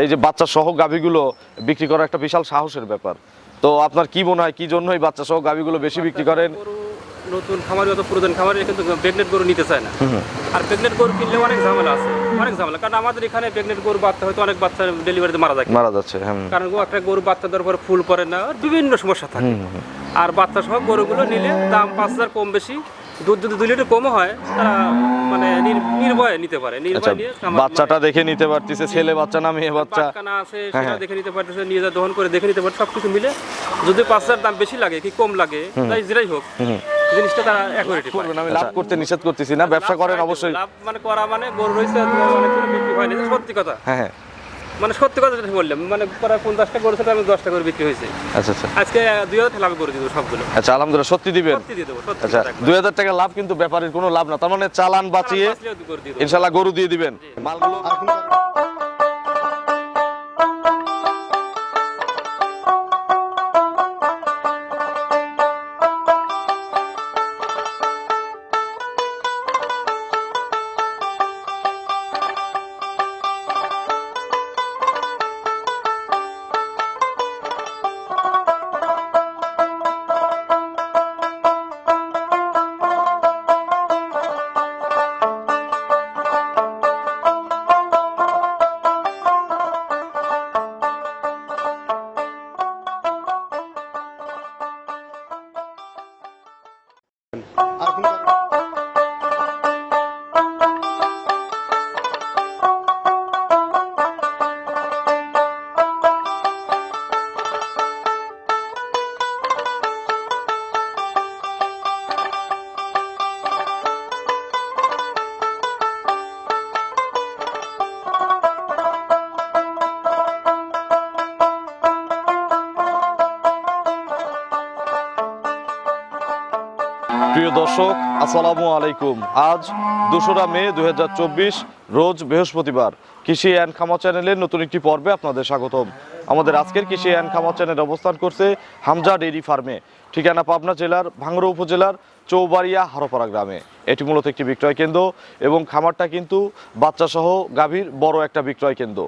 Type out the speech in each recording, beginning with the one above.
এই যে বাচ্চা সহ গাভীগুলো বিক্রি করা একটা বিশাল সাহসের ব্যাপার। তো আপনার কি মনে হয় কি জন্য এই বাচ্চা সহ গাভীগুলো বেশি বিক্রি করেন? নতুন খামারি অত পুরাতন খামারি কিন্তু প্রেগনেন্ট গরু নিতে চায় না। আর প্রেগনেন্ট গরু কিনলে অনেক ঝামেলা আছে অনেক ঝামেলা। কারণ আমাদের এখানে প্রেগনেন্ট গরু বাচ্চা হয়তো অনেক বাচ্চা ডেলিভারিতে মারা যায়। মারা যাচ্ছে হ্যাঁ। কারণ একটা গরু বাচ্চা দেওয়ার পর ফুল পড়ে না আর বিভিন্ন সমস্যা থাকে। আর বাচ্চা সহ গরুগুলো নিলে দাম পাঁচ হাজার কম বেশি দুধ যদি দুই লিটার কম হয় তারা মানে নির- নির্ভয়ে নিতে পারে। আচ্ছা নিয়ে বাচ্চাটা দেখে নিতে পারতেছে ছেলে বাচ্চা না মেয়ে বাচ্চা। পাটকানা আছে হ্যাঁ, সেটা হ্যাঁ। দেখে নিতে পারতেছে নিয়ে যা দহন করে দেখে নিতে পারে সবকিছু মিলে যদি পাঁচ হাজার দাম বেশি লাগে কি কম লাগে তাই যেটাই হোক জিনিসটা তারা অ্যাকুরেট করবেন আমি লাভ করতে নিষেধ করতেছি না ব্যবসা করেন অবশ্যই। লাভ মানে করা মানে গরু রয়েছে মানে বিক্রি সত্যি কথা। হ্যাঁ হ্যাঁ। মানে সত্যি কথা যেটা বললাম মানে প্রায় পঞ্চাশটা গরু ছিল আমি দশটা করে বিক্রি হয়েছে। আচ্ছা আচ্ছা। আজকে দুই হাজার লাভ করে দিব সবগুলো। আচ্ছা আলহামদুলিল্লাহ সত্যি দিবেন? সত্যি দিয়ে দেবো সত্যি আচ্ছা। দুই হাজার টাকা লাভ কিন্তু ব্যাপারের কোনো লাভ না তার মানে চালান বাঁচিয়ে। ইনশাল্লাহ গরু দিয়ে দিবেন। মালগুলো প্রিয় আসসালামু আলাইকুম। আজ দোসরা মে দু হাজার চব্বিশ, রোজ বৃহস্পতিবার। কৃষি অ্যান্ড খামা চ্যানেলের নতুন একটি পর্বে আপনাদের স্বাগতম। আমাদের আজকের কৃষি অ্যান্ড খামা চ্যানেল অবস্থান করছে হামজা ডেইরি ফার্মে, ঠিকানা পাবনা জেলার ভাঙ্গড়া উপজেলার চৌবাড়িয়া হারোপাড়া গ্রামে। এটি মূলত একটি বিক্রয় কেন্দ্র এবং খামারটা কিন্তু বাচ্চাসহ গাভীর বড় একটা বিক্রয় কেন্দ্র।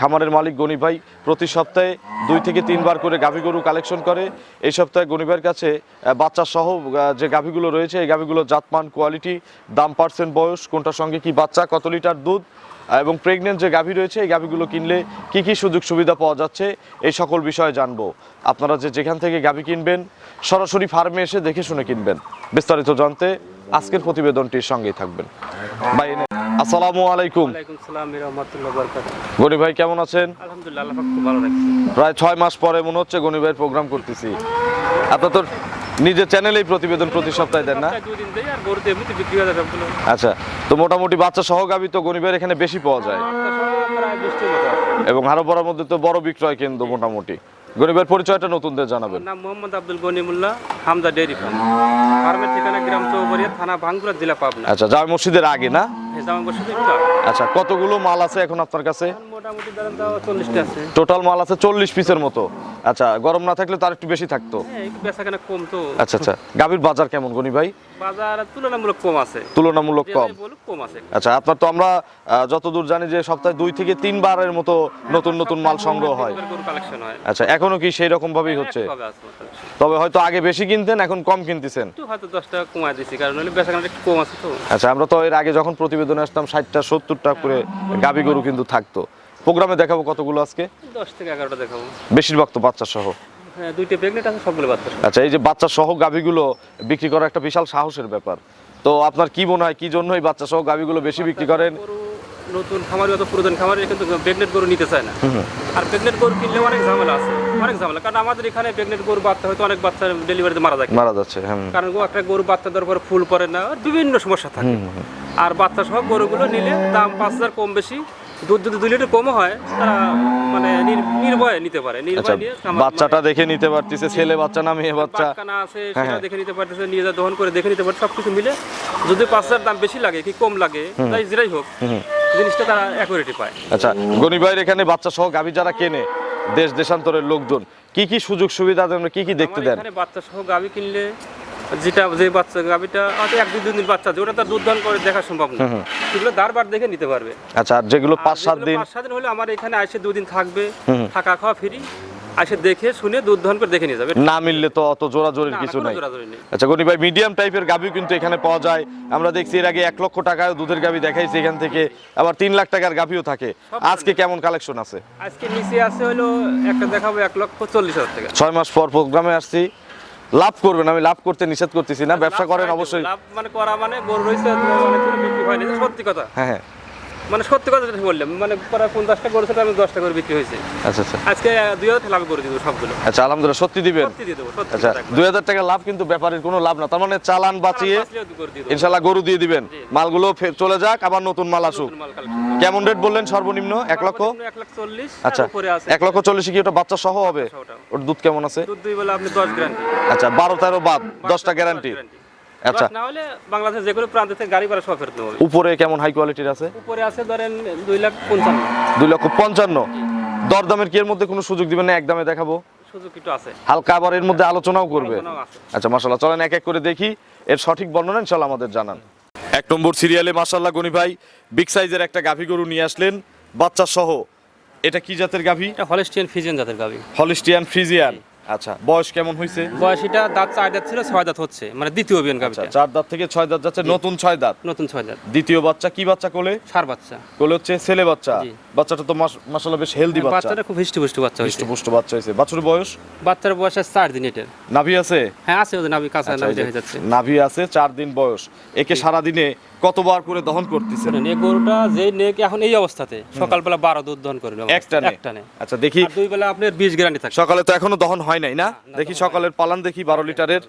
খামারের মালিক গনি ভাই প্রতি সপ্তাহে দুই থেকে তিনবার করে গাভী গরু কালেকশন করে। এই সপ্তাহে গনি ভাইয়ের কাছে বাচ্চা সহ যে গাভীগুলো রয়েছে, এই গাভীগুলো জাতমান, কোয়ালিটি, দাম, পার্সেন্ট, বয়স, কোনটার সঙ্গে কি বাচ্চা, কত লিটার দুধ এবং প্রেগনেন্ট যে গাভী রয়েছে, এই গাভীগুলো কিনলে কি কি সুযোগ সুবিধা পাওয়া যাচ্ছে, এই সকল বিষয়ে জানব। আপনারা যে যেখান থেকে গাভী কিনবেন, সরাসরি ফার্মে এসে দেখে শুনে কিনবেন। বিস্তারিত জানতে আজকের প্রতিবেদনটির সঙ্গেই থাকবেন। ভাই আসসালামু আলাইকুম। গনি ভাই কেমন আছেন? প্রায় ছয় মাস পরে মনে হচ্ছে গনি ভাইয়ের প্রোগ্রাম করতেছি। আপনার তো নিজের চ্যানেলেই প্রতিবেদন প্রতি সপ্তাহে দেন না? আচ্ছা তো মোটামুটি বাচ্চা সহগামী তো গনি ভাইয়ের এখানে বেশি পাওয়া যায়। এবং আরও বড়ার মধ্যে তো বড় বিক্রয় কেন্দ্র মোটামুটি। ভাইয়ের পরিচয়টা নতুনদের জানাবেন। নাম মোহাম্মদ আব্দুল গনিমুল্লাহ ডেয়ারি ফার্ম। ফার্মের ঠিকানা গ্রাম চৌবাড়িয়া থানা ভাঙ্গুরা জেলা পাবনা। আচ্ছা জামা মসজিদের আগে না? জামা। আচ্ছা কতগুলো মাল আছে এখন আপনার কাছে? মোটামুটি ধরেন তাও চল্লিশটা আছে। টোটাল মাল আছে চল্লিশ পিসের মতো। আচ্ছা গরম না থাকলে তার একটু বেশি থাকতো। হ্যাঁ কম তো। আচ্ছা আচ্ছা গাভীর বাজার কেমন গনি ভাই? বাজার তুলনামূলক কম আছে। তুলনামূলক কম। কম আছে। আচ্ছা আপনার তো আমরা যতদূর জানি যে সপ্তাহে দুই থেকে তিনবারের মতো নতুন নতুন মাল সংগ্রহ হয়। হয়। আচ্ছা এখনও কি সেই রকম ভাবেই হচ্ছে? আছে collection। তবে হয়তো আগে বেশি কিনতেন এখন কম কিনতেছেন? হয়তো দশ টাকা কমায় দিছি কারণ হলে একটু কম আছে তো। আচ্ছা আমরা তো এর আগে যখন প্রতিবেদনে আসতাম ষাটটা সত্তরটা করে গাবি গরু কিন্তু থাকতো। প্রোগ্রামে দেখাবো কতগুলো আজকে? দশ থেকে এগারোটা দেখাবো। বেশিরভাগ তো বাচ্চা সহ হ্যাঁ দুইটা প্রেগনেন্ট আছে সবগুলো বাচ্চা আচ্ছা এই যে বাচ্চা সহ গাভিগুলো বিক্রি করা একটা বিশাল সাহসের ব্যাপার। তো আপনার কি মনে হয় কি জন্য এই বাচ্চা সহ গাভিগুলো বেশি বিক্রি করেন? নতুন খামারি অত পুরাতন খামারি কিন্তু প্রেগনেন্ট গরু নিতে চায় না। আর প্রেগনেন্ট গরু কিনলে অনেক ঝামেলা আছে অনেক ঝামেলা। কারণ আমাদের এখানে প্রেগনেন্ট গরু বাচ্চা হয়তো অনেক বাচ্চা ডেলিভারিতে মারা যায়। মারা যাচ্ছে হ্যাঁ। কারণ একটা গরু বাচ্চা দেওয়ার পর ফুল পড়ে না বিভিন্ন সমস্যা থাকে। আর বাচ্চা সহ গরুগুলো নিলে দাম পাঁচ হাজার কম বেশি দুধ যদি দুই লিটার কম হয় তারা মানে নির্ভয়ে নিতে পারে আচ্ছা নির্ভয় নিয়ে বাচ্চাটা দেখে নিতে পারতেছে ছেলে বাচ্চা না মেয়ে বাচ্চা। পাটকানা আছে হ্যাঁ, সেটা। দেখে নিতে পারতেছে নিয়ে যা দহন করে দেখে নিতে পারে সবকিছু মিলে যদি পাঁচ হাজার দাম বেশি লাগে কি কম লাগে তাই যেটাই হোক জিনিসটা তারা অ্যাকুরেটি পায়। আচ্ছা গনি ভাইয়ের এখানে বাচ্চা সহ গাভী যারা কেনে দেশ দেশান্তরের লোকজন কি কি সুযোগ সুবিধা কি কি দেখতে দেন? এখানে বাচ্চা সহ গাভি কিনলে যেটা যে বাচ্চা গাভিটা হয়তো এক দুই দিন বাচ্চা আছে, ওটা তার দুধ দান করে দেখা সম্ভব না। সেগুলো দারবার দেখে নিতে পারবে। আচ্ছা আর যেগুলো পাঁচ সাত দিন পাঁচ সাত দিন হলে আমার এখানে এসে দুদিন থাকবে থাকা খাওয়া ফ্রি এসে দেখে শুনে দুধ দহন করে দেখে নিয়ে যাবে। না মিললে তো অত জোরাজোরির কিছু নাই। আচ্ছা গনি ভাই মিডিয়াম টাইপের গাভি কিন্তু এখানে পাওয়া যায়। আমরা দেখছি এর আগে এক লক্ষ টাকায় দুধের গাভি দেখাইছি এখান থেকে। আবার তিন লাখ টাকার গাভিও থাকে। আজকে কেমন কালেকশন আছে? আজকে নিচে আছে হলো একটা দেখাবো এক লক্ষ চল্লিশ হাজার টাকা। ছয় মাস পর প্রোগ্রামে আসছি। লাভ করবেন আমি লাভ করতে নিষেধ করতেছি না ব্যবসা করেন অবশ্যই। লাভ মানে করা মানে গরু রয়েছে মানে বিক্রি হয়নি না সত্যি কথা। হ্যাঁ হ্যাঁ। মানে সত্যি কথা যেটা বললাম মানে প্রায় পঞ্চাশটা গরু ছিল আমি দশটা করে বিক্রি হয়েছে। আচ্ছা আচ্ছা। আজকে দুই হাজার লাভ করে দিব সবগুলো। আচ্ছা আলহামদুলিল্লাহ সত্যি দিবেন? সত্যি দিয়ে দেবো সত্যি আচ্ছা। দুই হাজার টাকা লাভ কিন্তু ব্যাপারের কোনো লাভ না তার মানে চালান বাঁচিয়ে। ইনশাল্লাহ গরু দিয়ে দিবেন। মালগুলো ফের চলে যাক আবার নতুন মাল আসুক। কেমন রেট বললেন সর্বনিম্ন? এক লক্ষ? এক লাখ চল্লিশ আচ্ছা উপরে আছে। এক লক্ষ চল্লিশে কি ওটা বাচ্চা সহ হবে। ওর দুধ কেমন আছে? দুধ দুই বলে আপনি দশ গ্যারান্টি আচ্ছা বারো তেরো বাদ দশটা গ্যারান্টি আচ্ছা। না হলে বাংলাদেশ যে কোনো প্রান্ত থেকে গাড়ি ভাড়া সব ফেরত দেবো উপরে কেমন হাই কোয়ালিটির আছে? উপরে আছে ধরেন দুই লাখ পঞ্চান্ন। দুই লক্ষ পঞ্চান্ন। দরদামের কি এর মধ্যে কোনো সুযোগ দিবেন না? একদমে দেখাবো। সুযোগ একটু আছে। হালকা আবার এর মধ্যে আলোচনাও করবে। আচ্ছা মাসাল্লাহ চলেন এক এক করে দেখি। এর সঠিক বর্ণনা ইনশাল্লাহ আমাদের জানান। এক নম্বর সিরিয়ালে মাসাল্লাহ গনি ভাই বিগ সাইজের একটা গাভী গরু নিয়ে আসলেন। বাচ্চা সহ। এটা কি জাতের গাভী? হলিস্টিয়ান ফিজিয়ান জাতের গাবি হলিস্টিয়ান ফ্রিজিয়ান আচ্ছা বয়স কেমন হয়েছে বয়স এটা দাঁত চার দাঁত ছিল ছয় দাঁত হচ্ছে মানে দ্বিতীয় আচ্ছা চার দাঁত থেকে ছয় দাঁত যাচ্ছে নতুন ছয় দাঁত। নতুন ছয় দাঁত। দ্বিতীয় বাচ্চা কি বাচ্চা কোলে? সার বাচ্চা। কোলে হচ্ছে ছেলে বাচ্চা। বাচ্চাটা তো মাসাল্লাহ বেশ হেলদি বাচ্চা। বাচ্চাটা খুব হিষ্টি পুষ্টি বাচ্চা হয়েছে। পুষ্ট বাচ্চা হয়েছে। বাছুরের বয়স? বাচ্চার বয়স আছে চার দিন এটার। নাভি আছে? হ্যাঁ আছে ওদের নাবি কাঁচা আচ্ছা, দেখা যাচ্ছে। নাভি আছে চার দিন বয়স। একে সারা দিনে কতবার করে দহন করতেছেন? এই গরুটা যেই নেক এখন এই অবস্থাতে সকালবেলা বারো দুধ দহন করে একটা একটা আচ্ছা দেখি। দুই বেলা আপনার বিশ গ্যারান্টি থাকে। সকালে তো এখনও দহন হয় নাই না? দেখি সকালের পালান দেখি বারো লিটারের।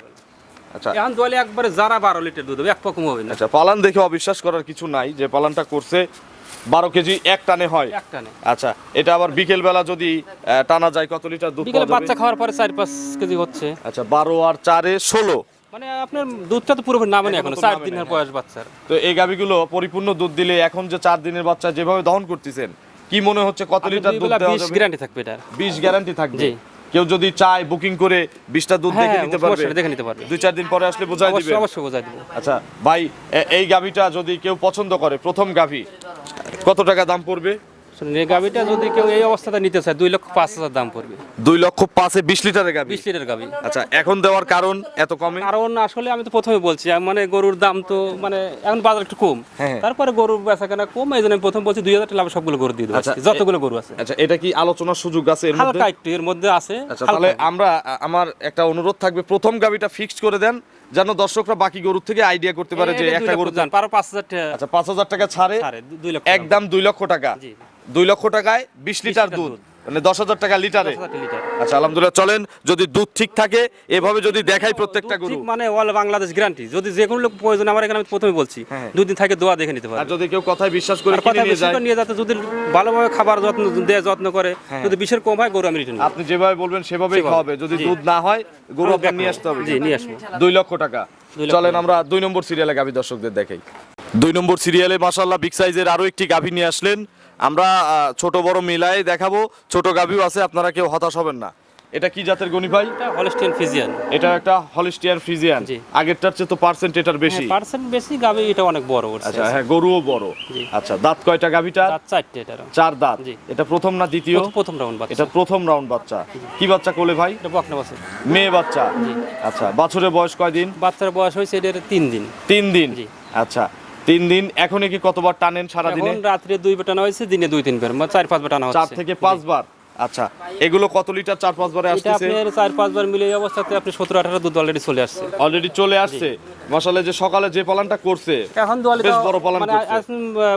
আচ্ছা। এখন দলে একবারে যারা বারো লিটার দুধ হবে এক পকম হবে না। আচ্ছা পালান দেখে অবিশ্বাস করার কিছু নাই যে পালানটা করছে বারো কেজি এক টানে হয়। আচ্ছা এটা আবার বিকেল বেলা যদি টানা যায় কত লিটার দুধ বিকেলে বাচ্চা খাওয়ার পরে চার পাঁচ কেজি হচ্ছে। আচ্ছা বারো আর চারে ষোলো। মানে আপনার দুধটা তো পুরোপুরি নামে না এখনও এখনও তো চার নামে দিনের বয়স বাচ্চার। তো এই গাভিগুলো পরিপূর্ণ দুধ দিলে এখন যে চার দিনের বাচ্চা যেভাবে দহন করতেছেন কি মনে হচ্ছে কত লিটার দুধ দেওয়া গ্যারান্টি থাকবে গ্যারান্টি থাকবে? জি। কেউ যদি চায় বুকিং করে বিশটা দুধ দেখে হ্যাঁ নিতে পারবে। দেখে নিতে পারবে। দুই চার দিন পরে আসলে বোঝাই দিবে। অবশ্যই বোঝাই দিবে। আচ্ছা ভাই এই গাভিটা যদি কেউ পছন্দ করে প্রথম গাভি কত টাকা দাম পড়বে? গাভিটা যদি কেউ এই অবস্থাতে নিতে চায় দুই লক্ষ পাঁচ হাজার দাম পড়বে। দুই লক্ষ পাঁচে বিশ লিটারের গাভি? বিশ লিটার গাভি। আচ্ছা এখন দেওয়ার কারণ এত কমে? কারণ আসলে আমি তো প্রথমে বলছি মানে গরুর দাম তো মানে এখন বাজার একটু কম। হ্যাঁ। তারপরে গরুর বেচা কেনা কম এই জন্য প্রথম বলছি দুই হাজার টাকা সবগুলো গরু দিয়ে দেবো। আচ্ছা, যতগুলো গরু আছে। আচ্ছা এটা কি আলোচনার সুযোগ আছে এর মধ্যে? একটু এর মধ্যে আছে আচ্ছা তাহলে আমরা আমার একটা অনুরোধ থাকবে প্রথম গাভিটা ফিক্সড করে দেন যেন দর্শকরা বাকি গরুর থেকে আইডিয়া করতে পারে যে একটা গরু পাঁচ হাজার টাকা আচ্ছা পাঁচ হাজার টাকা ছাড়ে একদম দুই লক্ষ টাকা। দুই লক্ষ টাকায় বিশ লিটার দুধ। মানে দশ হাজার টাকা লিটারে। আচ্ছা আলহামদুলিল্লাহ চলেন যদি দুধ ঠিক থাকে এভাবে যদি দেখাই প্রত্যেকটা গরু। মানে অল বাংলাদেশ গ্যারান্টি। যদি যে কোনো লোক প্রয়োজন আমার এখানে আমি প্রথমে বলছি। হ্যাঁ। দুই দিন থাকে দোয়া দেখে নিতে আর যদি কেউ কথায় বিশ্বাস করে কিনে নিয়ে যায় নিয়ে যাতে যদি ভালোভাবে খাবার যত্ন দেয় যত্ন করে হ্যাঁ। যদি বিষের কম হয় গরু আমি রিটার্ন আপনি যেভাবে বলবেন সেভাবেই সেভাবে। খাওয়াবে। যদি দুধ না হয় গরু আমি আপনার নিয়ে। আসতে হবে। জি, নিয়ে আসব। দুই লক্ষ টাকা। চলেন আমরা দুই নম্বর সিরিয়ালে গাভী দর্শকদের দেখাই। দুই নম্বর সিরিয়ালে মাসাল্লাহ বিগ সাইজের আরও একটি গাভী নিয়ে আসলেন। আমরা ছোট বড় মিলাই দেখাবো। ছোট গাভীও আছে আপনারা কেউ হতাশ হবেন না। এটা কি জাতের গনি ভাই? এটা হলস্টিয়ান ফিজিয়ান এটা একটা হলিস্টিয়ার ফ্রিজিয়ান জি। আগেরটার চেয়ে তো পার্সেন্ট এটার বেশি। পার্সেন্ট বেশি গাবে এটা অনেক বড় ওর আচ্ছা হ্যাঁ গরুও বড়। আচ্ছা দাঁত কয়টা গাভীটা দাঁত চারটে এটার। চার দাঁত। এটা প্রথম না দ্বিতীয়? প্রথম- রাউন্ড বাচ্চা। এটা প্রথম রাউন্ড বাচ্চা। কি বাচ্চা কোলে ভাই? এটা বকনা বাচ্চা। মেয়ে বাচ্চা। আচ্ছা বাছুরের বয়স কয়দিন বাচ্চার বয়স হয়েছে এটার তিন দিন। তিন দিন। জি। আচ্ছা তিন দিন এখন কি কতবার টানেন সারা দিনে রাত্রে দুই বার বেটানা হয়েছে দিনে দুই তিনবার মানে চার পাঁচ বেটানা চার হচ্ছে। থেকে পাঁচবার? আচ্ছা এগুলো কত লিটার চার পাঁচবারে এটা আসতেছে? আপনার চার পাঁচবার মিলে এই অবস্থাতে আপনি সতেরো আঠারো দুধ অলরেডি চলে আসছে। অলরেডি চলে আসছে? মশালে যে সকালে যে পালানটা করছে এখন দোয়ালি বেশ বড় পালন মানে করছে।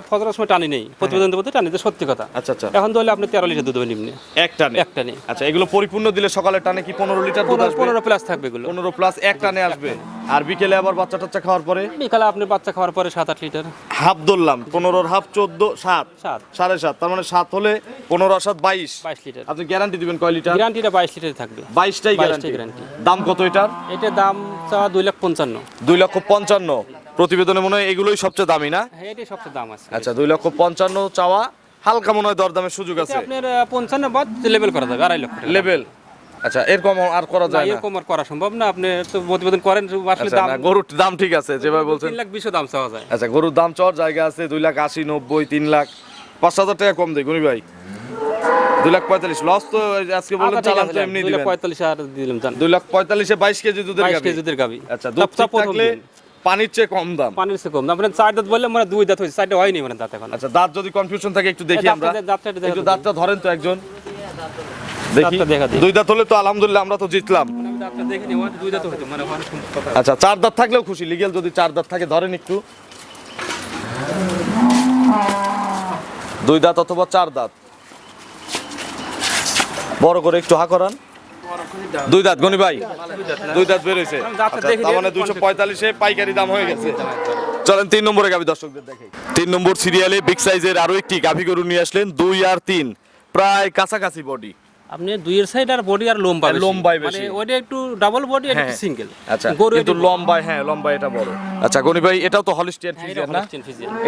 ফজরের সময় টানি নেই প্রতিবেদন দেবো টানি তো সত্যি কথা। আচ্ছা আচ্ছা। এখন দোয়ালি আপনি তেরো লিটার দুধ হবে নিম্নে। এক টানে এক টানে আচ্ছা এগুলো পরিপূর্ণ দিলে সকালে টানে কি পনেরো লিটার দুধ আসবে? পনেরো প্লাস থাকবে এগুলো। পনেরো প্লাস এক টানে আসবে। আর বিকেলে আবার বাচ্চা টাচ্চা খাওয়ার পরে? বিকেলে আপনি বাচ্চা খাওয়ার পরে সাত আট লিটার। হাফ ধরলাম পনেরোর হাফ চোদ্দ সাত। সাত। সাড়ে সাত তার মানে সাত হলে পনেরো সাত বাইশ। বাইশ লিটার। আপনি গ্যারান্টি দিবেন কয় লিটার? গ্যারান্টিটা বাইশ লিটার থাকবে। বাইশটাই 22টাই গ্যারান্টি দাম কত এটার? এটার দাম চাওয়া দুই লাখ পঞ্চান্ন। দুই লক্ষ পঞ্চান্ন। প্রতিবেদনে মনে হয় এগুলোই সবচেয়ে দামি না? হ্যাঁ এটাই সবচেয়ে দাম আছে। আচ্ছা দুই লক্ষ পঞ্চান্ন চাওয়া। হালকা মনে হয় দরদামের সুযোগ আছে। আপনার পঞ্চান্ন বাদ লেভেল করা যাবে আড়াই লক্ষ লেভেল আচ্ছা এরকম আর করা যায় না। এরকম আর করা সম্ভব না। আপনি তো প্রতিবেদন করেন আসলে আচ্ছা দাম গরুর দাম ঠিক আছে যেভাবে বলছেন। তিন লাখ বিশও দাম চাওয়া যায়। আচ্ছা গরুর দাম চর জায়গা আছে দুই লাখ আশি নব্বই তিন লাখ। পাঁচ হাজার টাকা কম দেয় গুনি ভাই। দুই লাখ পঁয়তাল্লিশ। লস তো আজকে বললেন আচ্ছা, চালান তো এমনি দিবেন। পঁয়তাল্লিশ আর দিলাম জান দুই লাখ পঁয়তাল্লিশে বাইশ কেজি দুধের বাইশ কেজি দুধের গাবি আচ্ছা দুধ থাকলে পানির চেয়ে কম দাম। পানির সে কম না আপনি চার দাঁত বললে মানে দুই দাঁত হয়েছে চারটা হয়নি মানে দাঁত এখন। আচ্ছা দাঁত যদি কনফিউশন থাকে একটু দেখি আমরা। একটু। দাঁতটা ধরেন তো একজন। দেখি দাঁতটা দেখা। দিন। দুই দাঁত হলে তো আলহামদুলিল্লাহ আমরা তো জিতলাম। মানে মানে আচ্ছা চার দাঁত থাকলেও খুশি। লিগেল যদি চার দাঁত থাকে ধরেন একটু। দুই দাঁত অথবা চার দাঁত। বড় করে একটু হা করান। দুই দাঁত গনি ভাই। দুই দাঁত দাঁতটা আচ্ছা, তার মানে দুইশো পঁয়তাল্লিশে পাইকারি দাম হয়ে গেছে। চলেন তিন নম্বরে গাভি দর্শকদের দেখে তিন নম্বর সিরিয়ালে বিগ সাইজের আরও একটি গাভি গরু নিয়ে আসলেন দুই আর তিন। প্রায় কাছাকাছি বডি আপনি দুইয়ের সাইড আর বডি আর লম্বা বেশি। লম্বাই মানে বেশি। ওইটা একটু ডাবল বডি। একটু সিঙ্গেল আচ্ছা গরু একটু লম্বায় হ্যাঁ লম্বায় এটা বড়। আচ্ছা গনি ভাই এটাও তো হলিস্টিয়ান হ্যাঁ, ফিজিয়ান না?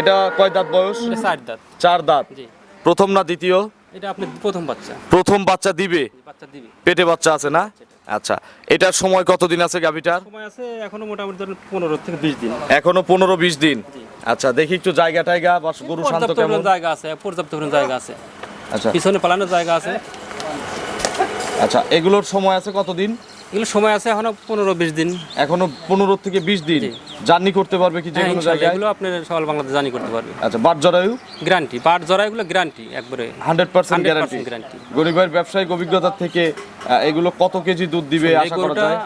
এটা কয় দাঁত বয়স? চার দাঁত। চার দাঁত। জি। প্রথম না দ্বিতীয়? এটা আপনি প্রথম বাচ্চা। প্রথম বাচ্চা দিবে? বাচ্চা দিবে। পেটে বাচ্চা আছে না? আচ্ছা এটার সময় কতদিন আছে গাভিটার? সময় আছে এখনও মোটামুটি ধরুন পনেরো থেকে বিশ দিন। এখনও পনেরো বিশ দিন। আচ্ছা দেখি একটু জায়গা টাইগা বা গরু শান্ত কেমন? জায়গা আছে পর্যাপ্ত পরিমাণ জায়গা আছে। আচ্ছা। পিছনে পালানোর জায়গা আছে। আচ্ছা এগুলোর সময় আছে কতদিন? এগুলো সময় আছে এখনও পনেরো বিশ দিন। এখনও পনেরো থেকে বিশ দিন জার্নি করতে পারবে কি যে কোনো জায়গায়? এগুলো আপনি সকাল বাংলাতে জার্নি করতে পারবে। আচ্ছা বাট জরায়ু? গ্যারান্টি বাট জরায়ুগুলো এগুলো গ্যারান্টি একবারে। Hundred percent guarantee. গরিবের ব্যবসায়িক অভিজ্ঞতা থেকে এগুলো কত কেজি দুধ দিবে আশা করা যায়?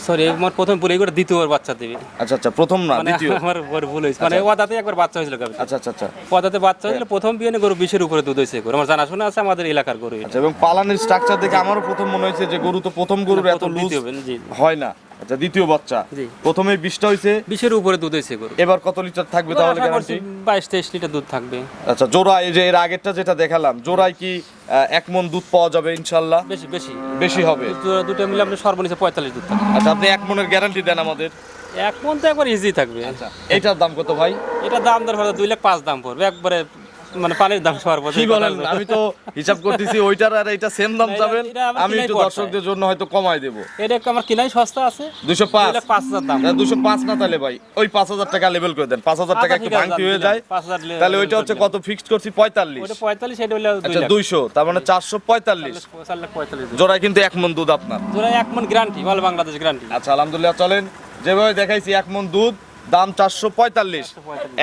সরি আমার প্রথম পুরো এগুলো দ্বিতীয়বার বাচ্চা দিবে। আচ্ছা আচ্ছা প্রথম না মানে দ্বিতীয়? আমার বড় ভুল হয়েছে। মানে ওদাতে একবার বাচ্চা হয়েছিল গাভীতে। আচ্ছা আচ্ছা আচ্ছা। ওদাতে বাচ্চা হয়েছিল প্রথম বিয়ে গরু বিশের উপরে দুধ হয়েছে গরু আমার জানাশোনা আছে আমাদের এলাকার গরু আচ্ছা এবং পালানের স্ট্রাকচার দেখে আমারও প্রথম মনে হয়েছে যে গরু তো প্রথম গরুর এত লুজ হয় না। আচ্ছা দ্বিতীয় বাচ্চা। প্রথমে বিশটা হয়েছে বিশের উপরে দুধ হয়েছে গরু এবার কত লিটার থাকবে তাহলে গ্যারান্টি বাইশ তেইশ লিটার দুধ থাকবে। আচ্ছা জোড়া এই যে এর আগেরটা যেটা দেখালাম জোড়ায় কি এক মন দুধ পাওয়া যাবে ইনশাল্লাহ? বেশি বেশি। বেশি হবে। দুটো- দুটো মিলে আপনি সর্বনিচে পঁয়তাল্লিশ দুধ থাকবে। আচ্ছা আপনি এক মনের গ্যারান্টি দেন আমাদের। এক মন তো একবার ইজি থাকবে। আচ্ছা এটার দাম কত ভাই? এটার দাম ধর দুই লাখ পাঁচ দাম পড়বে একবারে মানে পানির দাম সর্বোচ্চ কি বলেন? আমি তো হিসাব করতেছি ওইটার আর এটা সেম দাম যাবেন। আমি একটু দর্শকদের জন্য হয়তো কমাই দেবো। এটা আমার কিনাই সস্তা আছে। দুশো দুই পাঁচ। লাখ পাঁচ হাজার দাম। দুশো পাঁচ না তাহলে ভাই ওই পাঁচ হাজার টাকা লেভেল করে দেন। পাঁচ হাজার টাকা একটু ভাঙতি হয়ে যায়। তাহলে ওইটা হচ্ছে কত? ফিক্সড করছি পঁয়তাল্লিশ। ওটা পঁয়তাল্লিশ এটা হলো দুই আচ্ছা লাখ। দুইশো তার মানে চারশো পঁয়তাল্লিশ। চার লাখ পঁয়তাল্লিশ। দুধ। জোড়ায় কিন্তু এক মন দুধ আপনার। জোড়া এক মন গ্যারান্টি বল বাংলাদেশ গ্যারান্টি আচ্ছা আলহামদুলিল্লাহ চলেন। যেভাবে দেখাইছি এক মন দুধ। দাম চারশো পঁয়তাল্লিশ।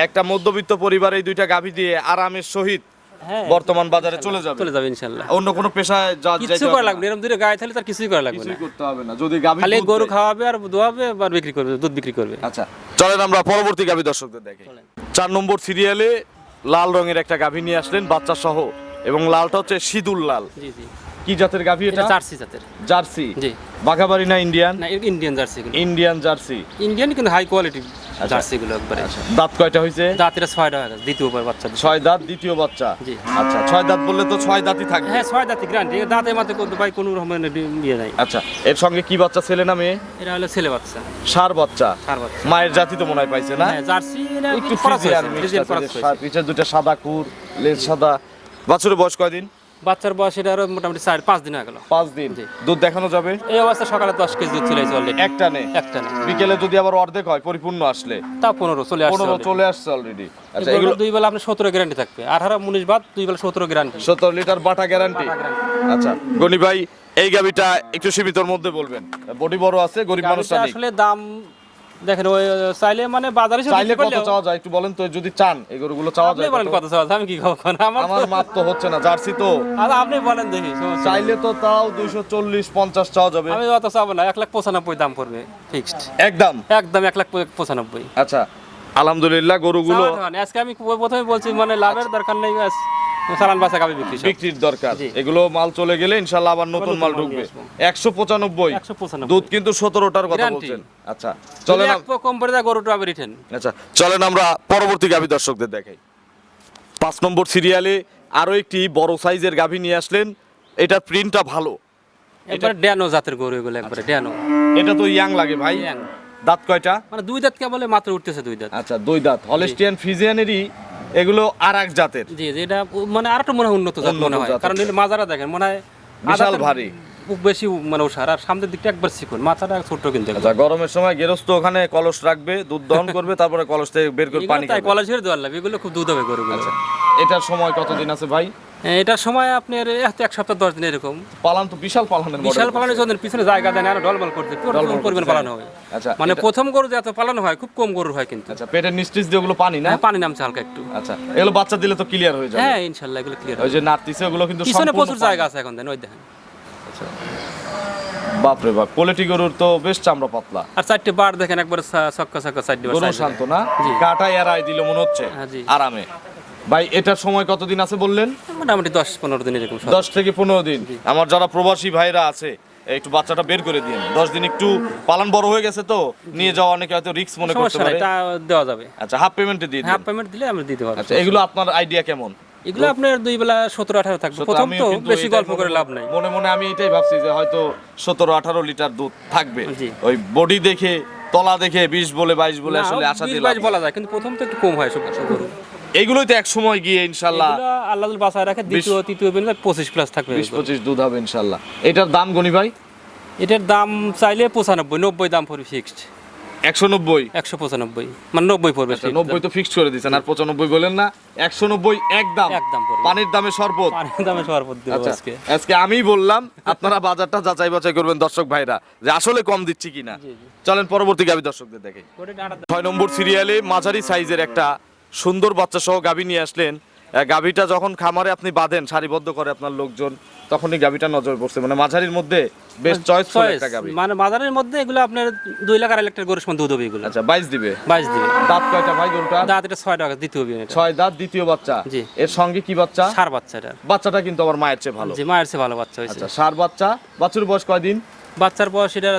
একটা মধ্যবিত্ত পরিবার এই দুইটা গাভী দিয়ে আরামের সহিত হ্যাঁ বর্তমান বাজারে চলে যাবে। চলে যাবে ইনশাল্লাহ। অন্য কোনো পেশায় যা কিছু করা লাগবে এরকম দূরে গায়ে থাকলে তার কিছুই করা লাগবে না। করতে হবে না। যদি গাভী খালি গরু খাওয়াবে আর দোয়াবে আর বিক্রি করবে দুধ বিক্রি করবে। আচ্ছা চলেন আমরা পরবর্তী গাভী দর্শকদের দেখে। চার নম্বর সিরিয়ালে লাল রঙের একটা গাভী নিয়ে আসলেন বাচ্চা সহ এবং লালটা হচ্ছে সিদুল লাল। জি জি। কি জাতের গাভী এটা এটা? জার্সি জাতের। জার্সি। জি। বাঘাবাড়ি না ইন্ডিয়ান? না Indian jersey Indian jersey. Indian কিন্তু হাই কোয়ালিটি। আচ্ছা। জার্সি গুলো একবারে দাঁত কয়টা হয়েছে দাঁতের ছয়টা হয়ে গেছে দ্বিতীয়বার বাচ্চা ছয় দাঁত দ্বিতীয় বাচ্চা? জি। আচ্ছা ছয় দাঁত বললে তো ছয় দাঁতই থাকবে। হ্যাঁ ছয় দাঁতি গ্রান্টি দাঁতের মাথায় কোনো ভাই কোনো রকমের ইয়ে নাই। আচ্ছা এর সঙ্গে কি বাচ্চা ছেলে না মেয়ে? এটা হলো ছেলে বাচ্চা। সার বাচ্চা। চার বাচ্চা। মায়ের জাতি তো মনে হয় পাইছে না? হ্যাঁ জার্সি এটা একটু ফ্রিজিয়ান হয়েছে। পিছের দুটো সাদা কুর লেজ সাদা। বাছুরের বয়স কয়দিন? বাচ্চার বয়স এটা আরও মোটামুটি চার পাঁচ দিন হয়ে গেল। পাঁচ দিন। দুধ দেখানো যাবে? এই অবস্থা সকালে দশ কেজি দুধ চলে অলরেডি একটা নে একটা না বিকেলে যদি আবার অর্ধেক হয় পরিপূর্ণ আসলে। তা পনেরো চলে আসছে পনেরো চলে আসছে অলরেডি আচ্ছা এগুলো দুই বেলা আপনি সতেরো গ্যারান্টি থাকবে। আঠারো উনিশ বাদ দুই বেলা সতেরো গ্যারান্টি সত্তর লিটার বাটা গ্যারান্টি আচ্ছা গনি ভাই এই গাবিটা একটু সীমিতর মধ্যে বলবেন। বডি বড় আছে গরিব মানুষটা নেই আসলে দাম দেখেন ওই চাইলে মানে বাজারে চাইলে কত চাওয়া যায় একটু বলেন তো যদি চান এই গরুগুলো চাওয়া আপনি যায় বলেন কত? চাওয়া আমি কি খাব আমার আমার মাপ তো হচ্ছে না জার্সি তো। আর আপনি বলেন দেখি চাইলে তো তাও দুইশো চল্লিশ পঞ্চাশ চাওয়া যাবে। আমি অত চাবো না এক লাখ পঁচানব্বই দাম পড়বে ফিক্সড একদম একদম এক লাখ প- পঁচানব্বই। আচ্ছা আলহামদুলিল্লাহ গরুগুলো দেওয়া আজকে আমি প্রথমে বলছি মানে লাভের দরকার নেই ব্যাস বাসা গাবি বিক্রি বিক্রির দরকার। এগুলো মাল চলে গেলে ইনশাল্লাহ আবার নতুন নতুন মাল মাল ঢুকবে। নিয়ে আসব। একশো পঁচানব্বই। একশো পঁচানব্বই। দুধ কিন্তু সতেরোটার কথা বলছেন। আচ্ছা চলেন আম- কম পড়ে দেয় গরুটা আবার রিটেন। আচ্ছা চলেন আমরা পরবর্তী গাভী দর্শকদের দেখাই। পাঁচ নম্বর সিরিয়ালে আরও একটি বড় সাইজের গাভী নিয়ে আসলেন। এটার প্রিন্টটা ভালো। একবার ড্যানো জাতের গরু এগুলো একবারে ড্যানো। এটা তো ইয়াং লাগে ভাই। দাঁত কয়টা? মানে দুই দাঁত কেবলে মাত্র উঠতেছে দুই দাঁত। আচ্ছা দুই দাঁত। হলেস্টিয়ান ফিজিয়ানেরই এগুলো আর এক জাতের জি জি এটা মানে আর একটু মনে হয় উন্নত জাত মনে হয় কারণ এর মাজারা দেখেন মনে হয় বিশাল ভারী। বেশি মানে ওষার আর সামনের দিকটা একবার শিখুন মাথাটা ছোট্ট কিন্তু। আচ্ছা গরমের সময় গেরস্ত ওখানে কলস রাখবে দুধ দহন করবে তারপরে কলস থেকে বের করে পানি খাবে। কলা ছেড়ে দেওয়ার লাগবে এগুলো খুব দুধ হবে গরু আচ্ছা এটার সময় কতদিন আছে ভাই এটার সময় আপনার এক সপ্তাহ দশ দিন এরকম। পালান তো বিশাল পালানের বিশাল পালানের জন্য পিছনে জায়গা দেয় না আরও ডলমল করতে পরিমাণ পালানো হয়। আচ্ছা মানে প্রথম গরু যে এত পালানো হয় খুব কম গরুর হয় কিন্তু। আচ্ছা পেটের নিস্টিস দিয়ে ওগুলো পানি না? হ্যাঁ পানি নামছে হালকা একটু। আচ্ছা এগুলো বাচ্চা দিলে তো ক্লিয়ার হয়ে যাবে। হ্যাঁ ইনশাল্লাহ এগুলো ক্লিয়ার ওই যে নার্তিসে ওগুলো কিন্তু পিছনে প্রচুর জায়গা আছে এখন দেন ওই দেখেন। আচ্ছা। বাপরে বাপ কোয়ালিটি গরুর তো বেশ চামড়া পাতলা। আর চারটে বার দেখেন একবার ছক্কা ছক্কা চারটে বার গরু শান্ত না? জি। কাটাই এরাই দিল মনে হচ্ছে হ্যাঁ, আরামে। ভাই এটার সময় কতদিন আছে বললেন? মোটামুটি দশ পনেরো দিন এরকম দশ থেকে পনেরো দিন। আমার যারা প্রবাসী ভাইরা আছে একটু বাচ্চাটা বের করে দিন দশ দিন একটু পালন বড় হয়ে গেছে তো নিয়ে যাওয়া অনেকে হয়তো রিস্ক মনে করতে পারে। এটা দেওয়া যাবে। আচ্ছা হাফ পেমেন্টে দিন। হাফ পেমেন্ট দিলে আমরা দিতে পারব। আচ্ছা এগুলো আপনার আইডিয়া কেমন? এগুলো আপনার দুই বেলা সতেরো আঠারো থাকবে। প্রথম তো বেশি গল্প করে লাভ নাই। মনে মনে আমি এটাই ভাবছি যে হয়তো সতেরো আঠারো লিটার দুধ থাকবে। ওই বডি দেখে তলা দেখে বিশ বলে বাইশ বলে আসলে আশা দিলাম বলা যায় কিন্তু প্রথম তো একটু কম হয় সব তো এক সময় গিয়ে ইনশাল্লাহ আল্লাহ বাসায় রাখে দ্বিতীয় তৃতীয় বেলা পঁচিশ প্লাস থাকবে বিশ পঁচিশ দুধ হবে ইনশাল্লাহ। এটার দাম গনি ভাই? এটার দাম চাইলে পঁচানব্বই নব্বই দাম পড়বে ফিক্সড একশো নব্বই? একশো পঁচানব্বই মানে নব্বই পড়বে আচ্ছা নব্বই তো করে দিচ্ছেন আর পঁচানব্বই বলেন না একশো নব্বই একদম একদম পানির দামে শরবত। পানির দামে সরবত দেবো আচ্ছা আজকে। আজকে আমি বললাম আপনারা বাজারটা যাচাই বাছাই করবেন দর্শক ভাইরা যে আসলে কম দিচ্ছি কিনা। চলেন পরবর্তী গাবি দর্শকদের দেখে। ছয় নম্বর সিরিয়ালে মাঝারি সাইজের একটা সুন্দর বাচ্চা সহ গাভী নিয়ে আসলেন। গাভীটা যখন খামারে আপনি বাঁধেন সারিবদ্ধ করে আপনার লোকজন তখনই গাভীটা নজর পড়ছে। মানে মাঝারির মধ্যে বেশ চয়েসফুল Choice, একটা গাভী। মানে বাজারের মধ্যে এগুলো আপনার দুই লাখ আড়াই লাখ টাকা গরুর দুধ হবে এগুলো। আচ্ছা বাইশ দিবে? বাইশ দিবে। দাঁত কয়টা ভাই গরুটা? দাঁত এটা ছয় টাকা দিতে হবে এটা। ছয় দাঁত দ্বিতীয় বাচ্চা। জি। এর সঙ্গে কি বাচ্চা? সার বাচ্চা এটা। বাচ্চাটা কিন্তু আমার মায়ের চেয়ে ভালো। যে মায়ের চেয়ে ভালো বাচ্চা হয়েছে। আচ্ছা সার বাচ্চা। বাচ্চার বয়স কয়দিন বাচ্চার বয়স এটা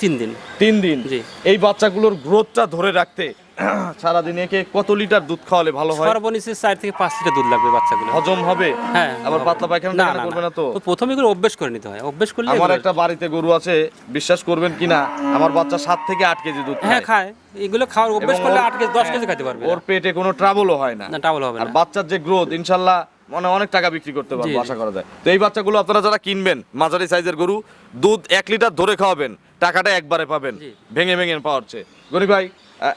তিন দিন। তিন দিন। জি। এই বাচ্চাগুলোর গ্রোথটা ধরে রাখতে সারাদিন একে কত লিটার দুধ খাওয়ালে ভালো হয়? সর্বনিচে চার থেকে পাঁচ লিটার দুধ লাগবে বাচ্চাগুলো হজম হবে? হ্যাঁ আবার পাতলা পায়খানা না করবে না তো? প্রথমে এগুলো অভ্যেস করে নিতে হয়। অভ্যেস করলে আমার একটা বাড়িতে গরু আছে বিশ্বাস করবেন কিনা? আমার বাচ্চা সাত থেকে আট কেজি দুধ হ্যাঁ খায়। এগুলো খাওয়ার অভ্যেস করলে আট কেজি দশ কেজি খাইতে পারবে ওর পেটে কোনো ট্রাবলও হয় না। না টাবল হবে আর বাচ্চার যে গ্রোথ ইনশাল্লাহ মানে অনেক টাকা বিক্রি করতে পারব আশা করা যায়। তো এই বাচ্চাগুলো আপনারা যারা কিনবেন মাঝারি সাইজের গরু দুধ এক লিটার ধরে খাওয়াবেন টাকাটা একবারে পাবেন। ভেঙে ভেঙে পাওয়া হচ্ছে গরিব ভাই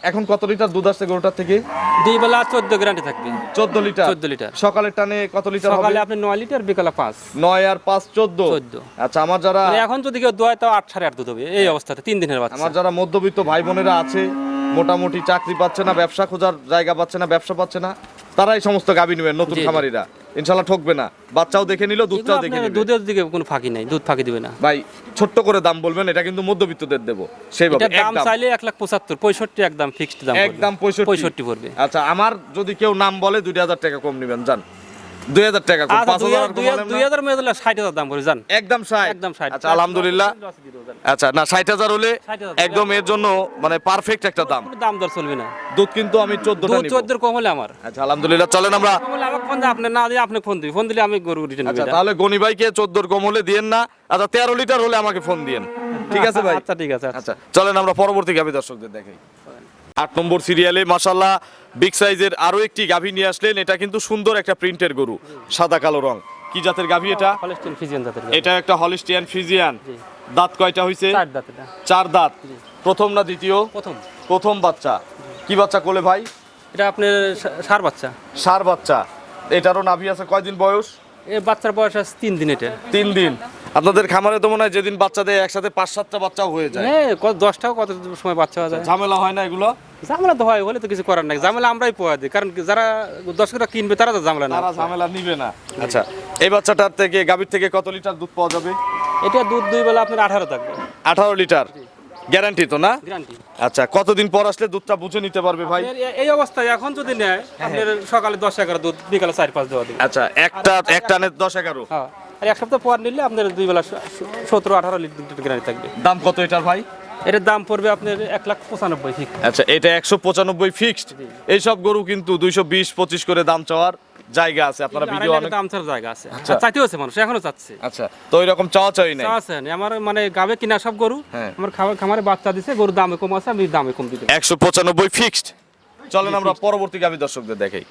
এখন কত লিটার দুধ আসছে গরুটার থেকে? দুই বেলা চোদ্দ গ্রান্টে থাকবে। চোদ্দ লিটার? 14 লিটার। সকালের টানে কত লিটার সকালে আপনি নয় লিটার বিকালে পাঁচ। নয় আর পাঁচ চোদ্দ? 14 আচ্ছা আমার যারা মানে এখন যদি কেউ দোয়ায় তাও আট সাড়ে আট দুধ হবে। এই অবস্থাতে তিন দিনের বাচ্চা। আমার যারা মধ্যবিত্ত ভাই বোনেরা আছে মোটামুটি চাকরি পাচ্ছে না ব্যবসা খোঁজার জায়গা পাচ্ছে না ব্যবসা পাচ্ছে না তারা এই সমস্ত গাভী নেবেন নতুন। খামারিরা। ইনশাল্লাহ ঠকবে না। বাচ্চাও দেখে নিল দুধটাও দেখে নিল দুধের দিকে কোনো ফাঁকি নাই দুধ ফাঁকি দিবে না। ভাই ছোট্ট করে দাম বলবেন এটা কিন্তু মধ্যবিত্তদের দেবো। সেইভাবে দাম চাইলে এক লাখ পঁচাত্তর পঁয়ষট্টি একদম ফিক্সড দাম একদম পঁয়ষট্টি। পঁয়ষট্টি পড়বে। আচ্ছা আমার যদি কেউ নাম বলে দুই হাজার টাকা কম নেবেন জান দুই হাজার টাকা কম আচ্ছা পাঁচ হাজার হাজার- দুই হাজার- দুই হাজার মেয়ে দিলে ষাট হাজার দাম করে যান একদম ষাট। একদম ষাট। আচ্ছা আলহামদুলিল্লাহ। আচ্ছা না ষাট হাজার হলে একদম এর জন্য মানে পারফেক্ট একটা দাম। দাম দর চলবে না। দুধ কিন্তু আমি চোদ্দটা দুধ চোদ্দোর কম হলে আমার। আচ্ছা আলহামদুলিল্লাহ চলেন আমরা আমাকে ফোন দিয়ে আপনি না দিয়ে আপনি ফোন দিলে আমি গরু রিটার্ন আচ্ছা তাহলে গনি ভাইকে চোদ্দোর কম হলে দিয়েন না। আচ্ছা তেরো লিটার হলে আমাকে ফোন দিয়েন। ঠিক আছে ভাই? আচ্ছা ঠিক আছে আচ্ছা। আচ্ছা চলেন আমরা পরবর্তী গাভী দর্শকদের দেখাই। আট নম্বর সিরিয়ালে মাসাল্লাহ বিগ সাইজের আরও একটি গাভী নিয়ে আসলেন। এটা কিন্তু সুন্দর একটা প্রিন্টের গরু সাদা কালো রং। কি জাতের গাভী এটা। এটা একটা হলিস্টিয়ান ফিজিয়ান। দাঁত কয়টা হইছে? চার দাঁত এটা। চার দাঁত। প্রথম না দ্বিতীয়? প্রথম। প্রথম বাচ্চা। কি বাচ্চা কোলে ভাই? এটা আপনার সার বাচ্চা। সার বাচ্চা। এটারও নাভি আছে কয়দিন বয়স? এ বাচ্চার বয়স আছে তিন দিন এটা। তিন দিন। আপনাদের খামারে তো মনে হয় যেদিন বাচ্চা দেয় একসাথে পাঁচ সাতটা বাচ্চাও হয়ে যায়। হ্যাঁ কত দশটাও কত সময় বাচ্চা হয়ে যায়? ঝামেলা হয় না এগুলো? ঝামেলা তো হয় বলে তো কিছু করার নাই। ঝামেলা আমরাই পোয়া দিই কারণ যারা দর্শকরা কিনবে তারা তো ঝামেলা না তারা ঝামেলা নিবে না। আচ্ছা এই বাচ্চাটার থেকে গাভীর থেকে কত লিটার দুধ পাওয়া যাবে? এটা দুধ দুই বেলা আপনার আঠারো থাকবে। আঠারো লিটার? গ্যারান্টি তো না? আচ্ছা কতদিন পর আসলে দুধটা বুঝে নিতে পারবে ভাই? এই অবস্থায় এখন যদি নেয় আপনার সকালে দশ এগারো দুধ বিকালে চার পাঁচ দেওয়া দিবে। আচ্ছা একটা একটা দশ এগারো। হ্যাঁ। আর এক সপ্তাহ পর নিলে আপনার দুই বেলা সতেরো আঠারো লিটার গ্যারান্টি থাকবে। দাম কত এটার ভাই? এটার দাম পড়বে আপনার এক লাখ পঁচানব্বই ঠিক আচ্ছা এটা একশো পঁচানব্বই ফিক্সড এইসব গরু কিন্তু দুইশো বিশ পঁচিশ করে দাম চাওয়ার জায়গা আছে। আপনারা ভিডিও অনেক দাম ছাড়া জায়গা আছে। আচ্ছা। চাইতেও আছে মানুষ এখনও চাচ্ছে। আচ্ছা তো চাওয়া চাই নাই? আছে আমার মানে গাবে কিনা সব গরু হ্যাঁ। আমার খাবার খামারে বাচ্চা দিছে গরুর দামে কম আছে আমি দামে কম দিতে একশো পঁচানব্বই ফিক্সড চলেন আমরা পরবর্তী গাভী দর্শকদের দেখাই।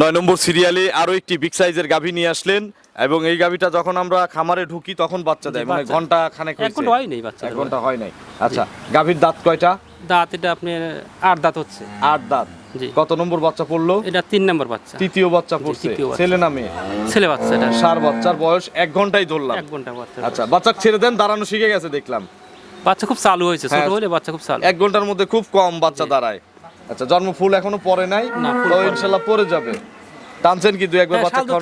নয় নম্বর সিরিয়ালে আরও একটি বিগ সাইজের গাভী নিয়ে আসলেন এবং এই গাভিটা যখন আমরা খামারে ঢুকি তখন বাচ্চা দেয়। মানে ঘণ্টা খানেক এক ঘণ্টা হয় নেই বাচ্চা এক ঘণ্টা হয় নাই। আচ্ছা গাভীর দাঁত কয়টা? দাঁত এটা আপনি আট দাঁত হচ্ছে। আট দাঁত। জি। কত নম্বর বাচ্চা পড়ল? এটা তিন নম্বর বাচ্চা। তৃতীয় বাচ্চা পড়ছে। ছেলে না মেয়ে? ছেলে বাচ্চা এটা। সার বাচ্চার বয়স এক ঘন্টাই ধরলাম। এক ঘণ্টা বাচ্চা। আচ্ছা বাচ্চা ছেড়ে দেন দাঁড়ানো শিখে গেছে দেখলাম। বাচ্চা খুব চালু হয়েছে ছোট হ্যাঁ। হলে বাচ্চা খুব চালু। এক ঘণ্টার মধ্যে খুব কম বাচ্চা দাঁড়ায়। আচ্ছা জন্ম ফুল এখনও পরে নাই? না। ইনশাল্লাহ পরে যাবে। টানছেন কি দুই একবার হ্যাঁ, বাচ্চা হয়েছে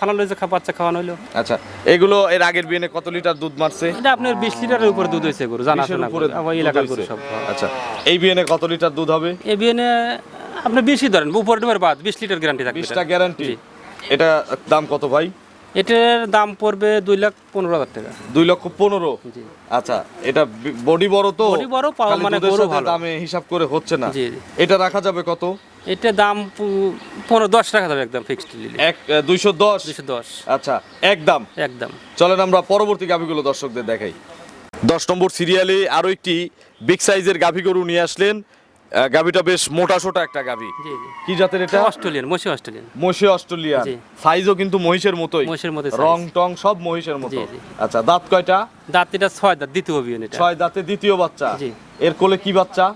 ফালানো হয়েছে খা- বাচ্চা খাওয়ানো হলো। আচ্ছা এগুলো এর আগের বিয়ে কত লিটার দুধ মারছে? এটা আপনার বিশ লিটারের উপরে দুধ হয়েছে গরু জানা উপরে গরু, আমার এলাকার গরু সব। আচ্ছা এই বিয়ে কত লিটার দুধ হবে? এ বিএনে আপনি বেশি ধরেন উপরে ডুবের বাদ বিশ লিটার গ্যারান্টি থাকবে। গ্যারান্টি এটা। দাম কত ভাই? এটার দাম পড়বে দুই লাখ পনেরো হাজার টাকা। দুই লক্ষ পনেরো? আচ্ছা এটা বডি বড় তো? Body বড়, মানে। দামে হিসাব করে হচ্ছে না। এটা রাখা যাবে কত? এটা দাম পনেরো দশ টাকা যাবে একদম ফিক্সড নিলে। এক দুইশো দশ? দুইশো দশ। আচ্ছা একদম? একদম। চলেন আমরা পরবর্তী গাভীগুলো দর্শকদের দেখাই। দশ নম্বর সিরিয়ালে আরও একটি বিগ সাইজের গাভী গরু নিয়ে আসলেন। গাভীটা বেশ মোটা সোটা একটা গাভী। কি জাতের এটা? অস্ট্রেলিয়ান মসি অস্ট্রেলিয়ান। মহিষে অস্ট্রেলিয়ান। সাইজও কিন্তু মহিষের মতোই। মহিষের মতো। রং টং সব মহিষের মতো। আচ্ছা দাঁত কয়টা? দাঁত এটা ছয় দাঁত দ্বিতীয় এটা। ছয় দাঁতে দ্বিতীয় বাচ্চা। জি। এর কোলে কি বাচ্চা?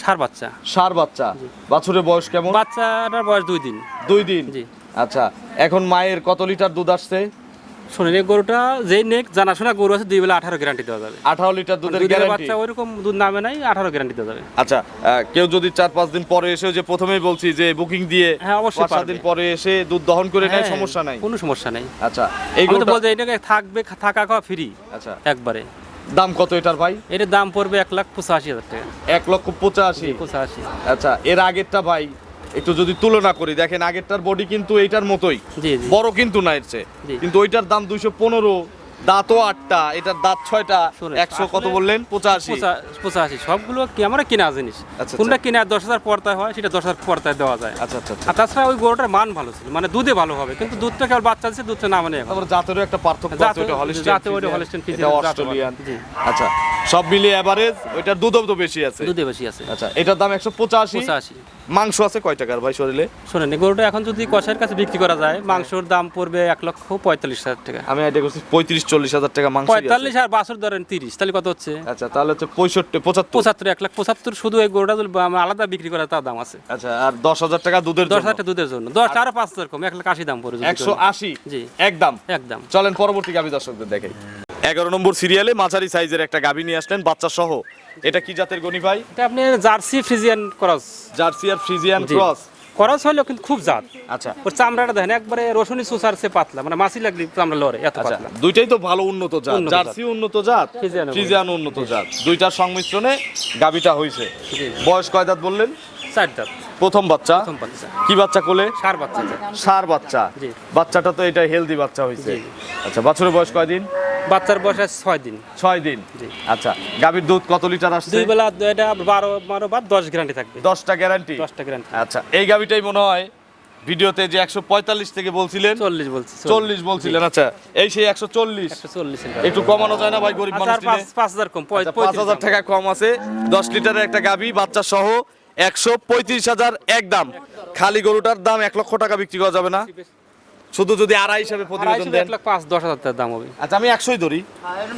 সার বাচ্চা। সার বাচ্চা। বাছুরের বয়স কেমন? বাচ্চাটার বয়স দুই দিন। দুই দিন? জি। আচ্ছা এখন মায়ের কত লিটার দুধ আসছে? শোনেন এই গরুটা যেই নেক জানাশোনা গরু আছে দুই বেলা আঠারো গ্যারান্টি দেওয়া যাবে। আঠারো লিটার দুধের গ্যারান্টি বাচ্চা ওইরকম দুধ নামে নাই আঠারো গ্যারান্টি দেওয়া যাবে। আচ্ছা কেউ যদি চার পাঁচ দিন পরে এসে যে প্রথমেই বলছি যে বুকিং দিয়ে হ্যাঁ, অবশ্যই পাঁচ দিন পরে এসে দুধ দহন করে নেয় হ্যাঁ, সমস্যা নাই। কোনো সমস্যা নাই। আচ্ছা এই গরুটা বলতে এটাকে থাকবে থাকা খাওয়া ফ্রি আচ্ছা। একবারে। দাম কত এটার ভাই? এটার দাম পড়বে এক লাখ পঁচাশি হাজার টাকা। এক লক্ষ পঁচাশি। পঁচাশি। আচ্ছা এর আগেরটা ভাই একটু যদি তুলনা করি দেখেন আগেরটার বডি কিন্তু এইটার মতোই। বড় কিন্তু না এর চেয়ে। কিন্তু ওইটার দাম দুইশো পনেরো দাঁতও আটটা এটার দাঁত ছয়টা একশো কত বললেন? পঁচাশি। পঁচাশি। সবগুলো কি আমরা কিনা জিনিস। আচ্ছা। কোনটা কিনা দশ হাজার পর্তায় হয় সেটা দশ হাজার পর্তায় দেওয়া যায়। আচ্ছা আচ্ছা আচ্ছা। আর তাছাড়া ওই গরুটার মান ভালো ছিল। মানে দুধে ভালো হবে কিন্তু দুধটা কেবল বাচ্চা দিচ্ছে দুধটা না মানে তারপর জাতেরও একটা পার্থক্য আছে ওটা হলিস্টিয়ান জাতে ওটা এটা জাতে অস্ট্রেলিয়ান জি। আচ্ছা সব মিলিয়ে এভারেজ ওইটার দুধও তো বেশি আছে। দুধে বেশি আছে। আচ্ছা এটার দাম একশো পঁচাশি। পঁচাশি। মাংস আছে কয় টাকার ভাই শরীরে? শোনেন গরুটা এখন যদি কষার কাছে বিক্রি করা যায় মাংসর দাম পড়বে এক লক্ষ পঁয়তাল্লিশ হাজার টাকা। আমি আইডিয়া করছি পঁয়ত্রিশ চল্লিশ হাজার টাকা মাংস পঁয়তাল্লিশ আর বাছর ধরেন তিরিশ তাহলে কত হচ্ছে? আচ্ছা তাহলে হচ্ছে পঁয়ষট্টি পঁচাত্তর। পঁচাত্তর এক লাখ পঁচাত্তর শুধু এই গরুটা আলাদা বিক্রি করা তার দাম আছে। আচ্ছা আর দশ হাজার টাকা দুধের দশ হাজার টাকা দুধের জন্য। দশ আরও পাঁচ হাজার কম এক লাখ আশি দাম পড়ে যদি একশো। আশি? জি। একদম। একদম। চলেন পরবর্তী গাভী দর্শকদের দেখাই। এগারো নম্বর সিরিয়ালে মাঝারি সাইজের একটা গাভী নিয়ে আসলেন বাচ্চা সহ এটা কি জাতের গনি ভাই? এটা আপনি জার্সি ফ্রিজিয়ান ক্রস। জার্সি আর ফ্রিজিয়ান ক্রস। ক্রস হলেও কিন্তু খুব জাত। আচ্ছা। ওর চামড়াটা দেখেন একবারে রসুনি সুসার সে পাতলা মানে মাছি লাগলে চামড়া লড়ে এত আচ্ছা পাতলা। দুইটাই তো ভালো উন্নত জাত। জার্সি উন্নত জাত ফ্রিজিয়ান উন্নত। জাত। দুইটার সংমিশ্রণে গাভীটা হয়েছে জি। বয়স কয় দাঁত বললেন? চার দাঁত। প্রথম বাচ্চা। কি বাচ্চা কোলে? সার বাচ্চা। সার বাচ্চা। বাচ্চাটা তো এটা হেলদি বাচ্চা হয়েছে আচ্ছা বাছুরের বয়স কয় দিন? বাচ্চার বয়স আছে ছয় দিন। ছয় দিন? আচ্ছা গাভীর দুধ কত লিটার আসছে? দুই বেলা এটা বারো বারো বা দশ গ্যারান্টি থাকবে। দশটা গ্যারান্টি দশটা গ্যারান্টি আচ্ছা এই গাভীটাই মনে হয় ভিডিওতে যে একশো পঁয়তাল্লিশ থেকে বলছিলেন চল্লিশ বলছি চল্লিশ। বলছিলেন আচ্ছা এই সেই একশো চল্লিশ। চল্লিশ একটু কমানো যায় না ভাই গরিব আচ্ছা, মানুষ পাঁচ হাজার কম আচ্ছা, পাঁচ হাজার টাকা কম আছে দশ লিটারের একটা গাভী বাচ্চা সহ একশো পঁয়ত্রিশ হাজার এক দাম। খালি গরুটার দাম এক লক্ষ টাকা বিক্রি করা যাবে না। শুধু যদি আড়াই হিসাবে প্রতিবেদন দেন। এক লাখ পাঁচ দশ হাজার টাকার দাম হবে। আচ্ছা আমি একশোই ধরি।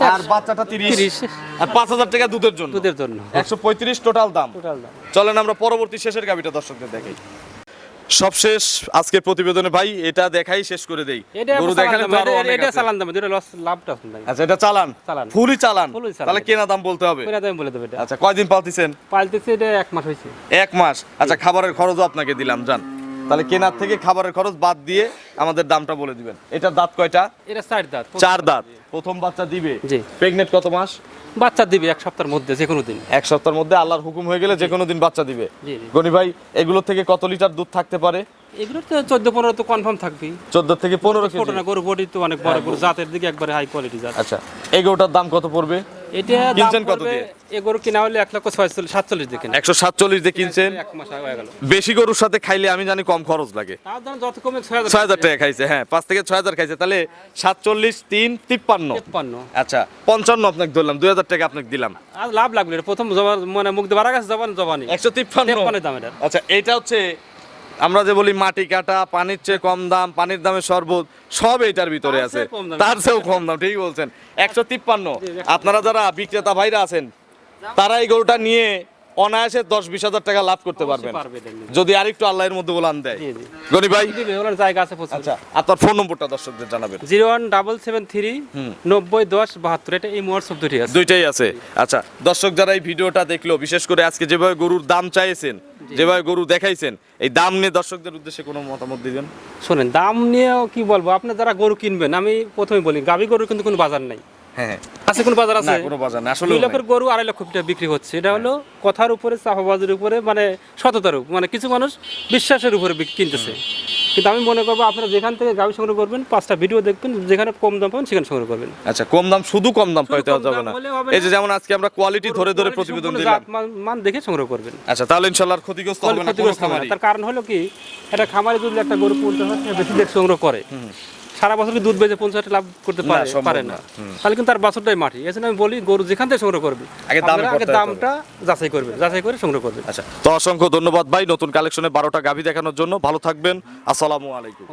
আর বাচ্চাটা তিরিশ। আর পাঁচ হাজার টাকা দুধের জন্য। দুধের জন্য। একশো পঁয়ত্রিশ টোটাল দাম। টোটাল দাম। চলেন আমরা পরবর্তী শেষের গাবিটা দর্শকদের দেখাই। সবশেষ আজকের প্রতিবেদনে ভাই এটা দেখাই শেষ করে দেই। এটা গরু দেখালে তো আরও এটা- অনেক এটা চালান দাম দুটো লস লাভটা আছে নাই আচ্ছা এটা চালান। চালান। ফুলই চালান। তাহলে কেনা দাম বলতে হবে। কইরা দাম বলে দেবে এটা। আচ্ছা কয়দিন পালতিছেন? পালতেছে এটা এক মাস হয়েছে। এক মাস। আচ্ছা খাবারের খরচও আপনাকে দিলাম জান তাহলে কেনার থেকে খাবারের খরচ বাদ দিয়ে আমাদের দামটা বলে দিবেন। এটার দাঁত কয়টা? এটা চার দাঁত। চার দাঁত। প্রথম বাচ্চা দিবে। জি। প্রেগনেন্ট কত মাস? বাচ্চা দিবে এক সপ্তাহের মধ্যে যে কোনো দিন। এক সপ্তাহের মধ্যে আল্লাহর হুকুম হয়ে গেলে যে কোনো দিন বাচ্চা দিবে। গনি ভাই এগুলো থেকে কত লিটার দুধ থাকতে পারে? এগুলো তো চোদ্দ পনেরো তো কনফার্ম থাকবেই। চোদ্দ থেকে পনেরো কেজি। না গরু বডি তো অনেক বড় গরু জাতের দিকে একবারে হাই কোয়ালিটি জাত। আচ্ছা এই গরুটার দাম কত পড়বে? এটা কিনছেন কত দিয়ে? এ গরু কিনা হলে এক লক্ষ ছয়চল্লিশ সাতচল্লিশ দিয়ে কেনা একশো সাতচল্লিশ দিয়ে কিনছেন? এক মাস হয়ে গেল। বেশি গরুর সাথে খাইলে আমি জানি কম খরচ লাগে। তার দাম যত কমে ছয় হাজার ছয় হাজার টাকা। খাইছে হ্যাঁ পাঁচ থেকে ছয় হাজার খাইছে তাহলে সাতচল্লিশ তিন তিপ্পান্ন। তেপ্পান্ন। আচ্ছা পঞ্চান্ন আপনাকে ধরলাম দুই হাজার টাকা আপনাকে দিলাম। আর লাভ লাগল প্রথম জবান মানে মুখ বাড়া গেছে জবান জবানি একশো তেপ্পান্ন। দাম এটা। আচ্ছা এটা হচ্ছে আমরা যে বলি মাটি কাটা পানির চেয়ে কম দাম পানির দামে শরবত সব এটার ভিতরে আছে। তার চেয়েও কম দাম ঠিকই বলছেন। একশো তিপ্পান্ন। আপনারা যারা বিক্রেতা ভাইরা আছেন তারা এই গরুটা নিয়ে অনায়াসে দশ বিশ হাজার টাকা লাভ করতে পারবেন। যদি আরেকটু আল্লাহর মধ্যে বলান দেয়। গনি ভাই? জায়গা আছে আচ্ছা আপনার ফোন নম্বরটা দর্শকদের জানাবেন। Zero one double seven three নব্বই দশ বাহাত্তর এটা এই হোয়াটসঅ্যাপ দুটি আছে। দুইটাই আছে। আচ্ছা দর্শক যারা এই ভিডিওটা দেখল বিশেষ করে আজকে যেভাবে গরুর দাম চাইছেন যেভাবে গরু দেখাইছেন এই দাম নিয়ে দর্শকদের উদ্দেশ্যে কোনো মতামত দিবেন? শোনেন দাম নিয়েও কি বলব? আপনি যারা গরু কিনবেন আমি প্রথমে বলি গাভী গরুর কিন্তু কোনো বাজার নাই। হ্যাঁ। আছে কোনো বাজার আছে? কোনো বাজার না আসলে দুই লক্ষের গরু আড়াই লক্ষ টাকা বিক্রি হচ্ছে। এটা হলো কথার উপরে চাপাবাজের উপরে মানে সততার উপর। মানে কিছু মানুষ বিশ্বাসের উপরে কিনতেছে। কিন্তু আমি মনে করব আপনারা যেখান থেকে গাভী সংগ্রহ করবেন পাঁচটা ভিডিও দেখবেন যেখানে কম দাম পাবেন সেখানে সংগ্রহ করবেন। আচ্ছা কম দাম শুধু কম দাম পাইতে যাবে না। এই যে। যেমন আজকে আমরা কোয়ালিটি ধরে ধরে প্রতিবেদন দিলাম। মান- দেখে সংগ্রহ করবেন। আচ্ছা তাহলে ক্ষতিগ্রস্ত হবে না তার কারণ হলো কি একটা খামারে যদি একটা গরু পঞ্চাশ বেশি দেখ সংগ্রহ করে। সারা বছর দুধ বেজে পঞ্চাশ টাকা লাভ করতে পারে পারে না। তাহলে কিন্তু তার বছরটাই মাটি। এই আমি বলি গরু যেখান থেকে সংগ্রহ করবে আগে। দামটা যাচাই করবে যাচাই করে সংগ্রহ করবে। আচ্ছা তো অসংখ্য ধন্যবাদ ভাই। নতুন কালেকশনে বারোটা গাভী দেখানোর জন্য। ভালো থাকবেন। আসসালামু আলাইকুম।